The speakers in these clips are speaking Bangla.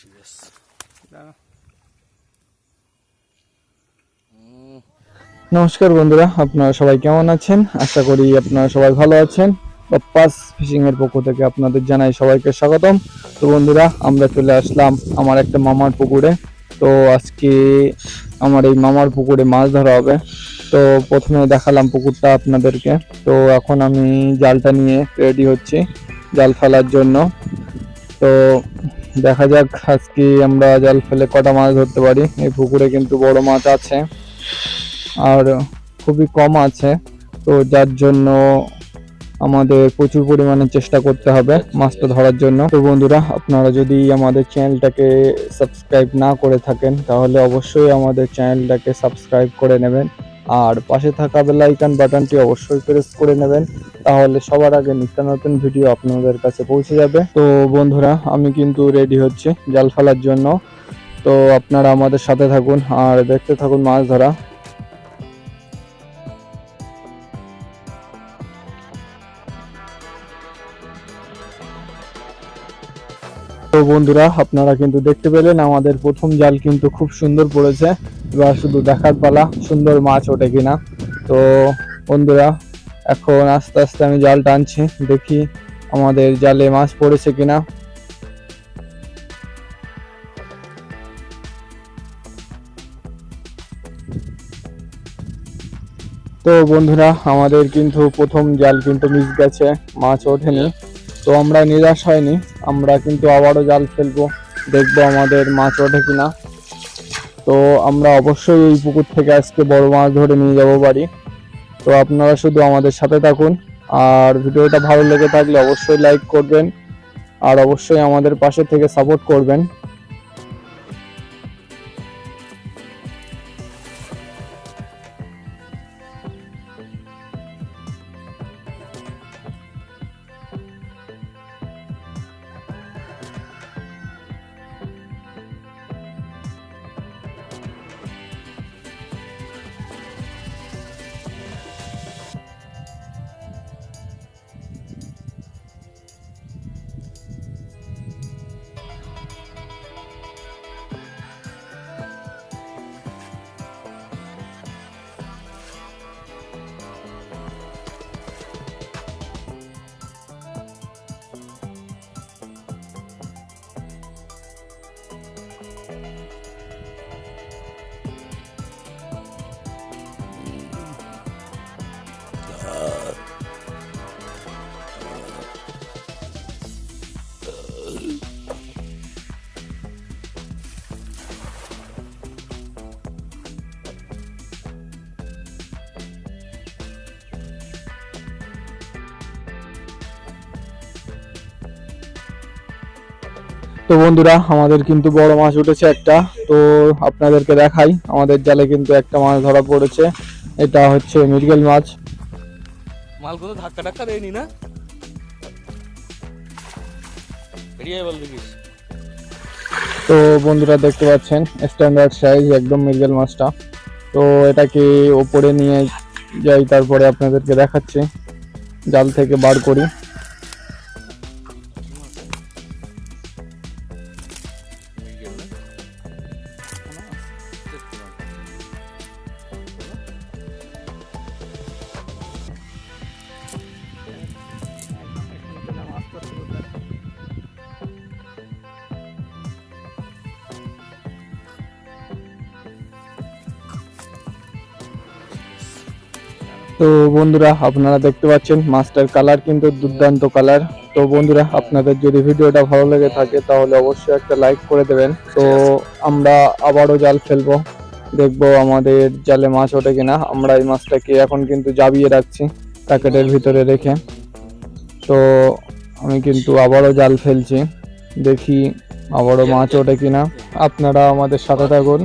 ঠিক আছে দাঁড়া। নমস্কার বন্ধুরা আপনারা সবাই কেমন আছেন? আশা করি আপনারা সবাই ভালো আছেন। পাস ফিশিং এর পক্ষ থেকে আপনাদের জানাই সবাইকে স্বাগতম। তো বন্ধুরা আমরা চলে আসলাম আমার একটা মামার পুকুরে। তো আজকে আমার এই মামার পুকুরে মাছ ধরা হবে। তো প্রথমে দেখালাম পুকুরটা আপনাদেরকে। তো এখন আমি জালটা নিয়ে রেডি হচ্ছি জাল ফেলার জন্য। তো দেখা যাক, আজকে আমরা জাল ফেলে কটা মাছ ধরতে পারি। এই পুকুরে কিন্তু বড় মাছ আছে, আর খুবই কম আছে। তো যার জন্য আমাদের প্রচুর পরিমাণে চেষ্টা করতে হবে মাছটা ধরার জন্য। তো বন্ধুরা, আপনারা যদি আমাদের চ্যানেলটাকে সাবস্ক্রাইব না করে থাকেন, তাহলে অবশ্যই আমাদের চ্যানেলটাকে সাবস্ক্রাইব করে নেবেন। আর পাশে থাকা বেল আইকন বাটনটি অবশ্যই প্রেস করে নেবেন, তাহলে সবার আগে নিত্য নতুন ভিডিও আপনাদের কাছে পৌঁছে যাবে। তো বন্ধুরা, আমি কিন্তু রেডি হচ্ছি জাল ফেলার জন্য। তো আপনারা আমাদের সাথে থাকুন আর দেখতে থাকুন মাছ ধরা। তো বন্ধুরা, আপনারা কিন্তু দেখতে পেলেন আমাদের প্রথম জাল কিন্তু খুব সুন্দর পড়েছে। এবার শুধু দেখার পালা, সুন্দর মাছ ওঠে কিনা। তো বন্ধুরা, এখন আস্তে আস্তে আমি জাল টানছি, দেখি আমাদের জালে মাছ পড়েছে কিনা। তো বন্ধুরা, আমাদের কিন্তু প্রথম জাল কিন্তু মিস গেছে, মাছ ওঠেনি। তো আমরা নিরাশ হয়নি। আমরা কিন্তু আবারও জাল ফেলব, দেখব আমাদের মাছ ওঠে কিনা। তো আমরা অবশ্যই এই পুকুর থেকে আজকে বড় মাছ ধরে নিয়ে যাব পারি তো আপনারা শুধু আমাদের সাথে থাকুন। আর ভিডিওটা ভালো লেগে থাকলে অবশ্যই লাইক করবেন। আর অবশ্যই আমাদের পাশে থেকে সাপোর্ট করবেন। তো বন্ধুরা, আমাদের কিন্তু বড় মাছ উঠেছে একটা। তো আপনাদেরকে দেখাই, আমাদের জালে কিন্তু একটা মাছ ধরা পড়েছে। এটা হচ্ছে মৃগেল মাছ। মালগুলো ধাক্কা টাক্কা দেয়নি না? তো বন্ধুরা দেখতে পাচ্ছেন স্ট্যান্ডার্ড সাইজ একদম মৃগেল মাছটা তো এটাকে ওপরে নিয়ে যাই, তারপরে আপনাদেরকে দেখাচ্ছি। জাল থেকে বার করি। তো বন্ধুরা, আপনারা দেখতে পাচ্ছেন মাছটার কালার কিন্তু দুর্দান্ত কালার। তো বন্ধুরা, আপনাদের যদি ভিডিওটা ভালো লেগে থাকে, তাহলে অবশ্যই একটা লাইক করে দেবেন। তো আমরা আবারও জাল ফেলব। দেখব আমাদের জালে মাছ ওঠে কিনা। আমরা এই মাছটাকে এখন কিন্তু জাবিয়ে রাখছি প্যাকেটের ভিতরে রেখে। তো আমি কিন্তু আবারও জাল ফেলছি। দেখি আবারও মাছ ওঠে কিনা। আপনারা আমাদের সাথে থাকুন।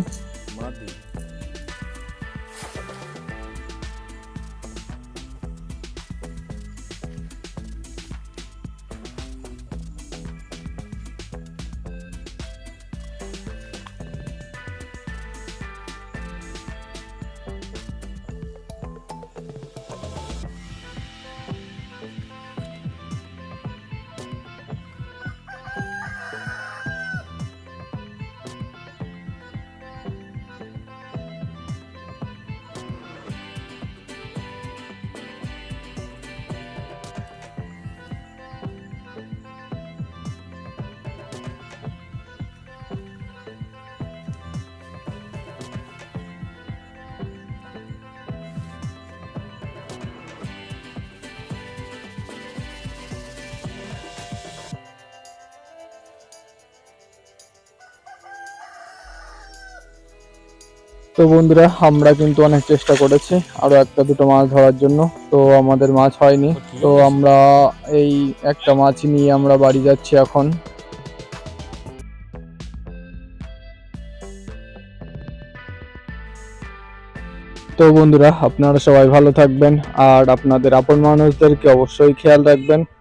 তো বন্ধুরা, আমরা কিন্তু অনেক চেষ্টা করেছি আরও একটা দুটো মাছ ধরার জন্য, তো আমাদের মাছ হয়নি। তো আমরা এই একটা মাছ নিয়ে আমরা বাড়ি যাচ্ছি এখন। তো বন্ধুরা, আপনারা সবাই ভালো থাকবেন, আর আপনাদের আপন মানুষদেরকে অবশ্যই খেয়াল রাখবেন।